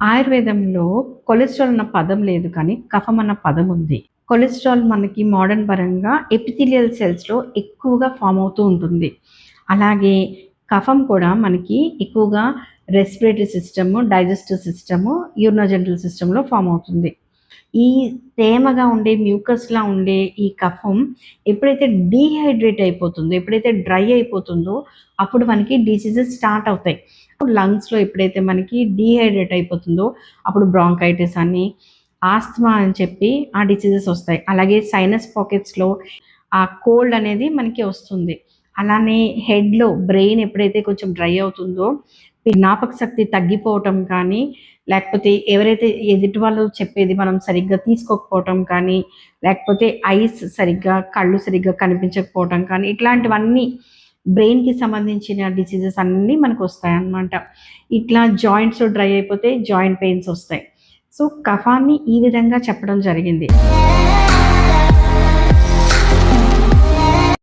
ఆయుర్వేదంలో కొలెస్ట్రాల్ అన్న పదం లేదు కానీ కఫం అన్న పదం ఉంది. కొలెస్ట్రాల్ మనకి మోడర్న్ పరంగా ఎపిథిలియల్ సెల్స్లో ఎక్కువగా ఫామ్ అవుతూ ఉంటుంది. అలాగే కఫం కూడా మనకి ఎక్కువగా respiratory system digestive system urinogenital సిస్టంలో ఫామ్ అవుతుంది. ఈ తేమగా ఉండే మ్యూకస్లా ఉండే ఈ కఫం ఎప్పుడైతే డీహైడ్రేట్ అయిపోతుందో ఎప్పుడైతే డ్రై అయిపోతుందో అప్పుడు మనకి డిసీజెస్ స్టార్ట్ అవుతాయి. లంగ్స్లో ఎప్పుడైతే మనకి డీహైడ్రేట్ అయిపోతుందో అప్పుడు బ్రాంకైటిస్ అని ఆస్తమా అని చెప్పి ఆ డిసీజెస్ వస్తాయి. అలాగే సైనస్ పాకెట్స్లో ఆ కోల్డ్ అనేది మనకి వస్తుంది. అలానే హెడ్లో బ్రెయిన్ ఎప్పుడైతే కొంచెం డ్రై అవుతుందో జ్ఞాపక శక్తి తగ్గిపోవటం కానీ లేకపోతే ఎవరైతే ఎదుటి వాళ్ళు చెప్పేది మనం సరిగ్గా తీసుకోకపోవటం కానీ లేకపోతే ఐస్ సరిగ్గా కళ్ళు సరిగ్గా కనిపించకపోవటం కానీ ఇట్లాంటివన్నీ బ్రెయిన్కి సంబంధించిన డిసీజెస్ అన్నీ మనకు వస్తాయి అన్నమాట ఇట్లా జాయింట్స్ డ్రై అయిపోతే జాయింట్ పెయిన్స్ వస్తాయి. సో కఫాన్ని ఈ విధంగా చెప్పడం జరిగింది.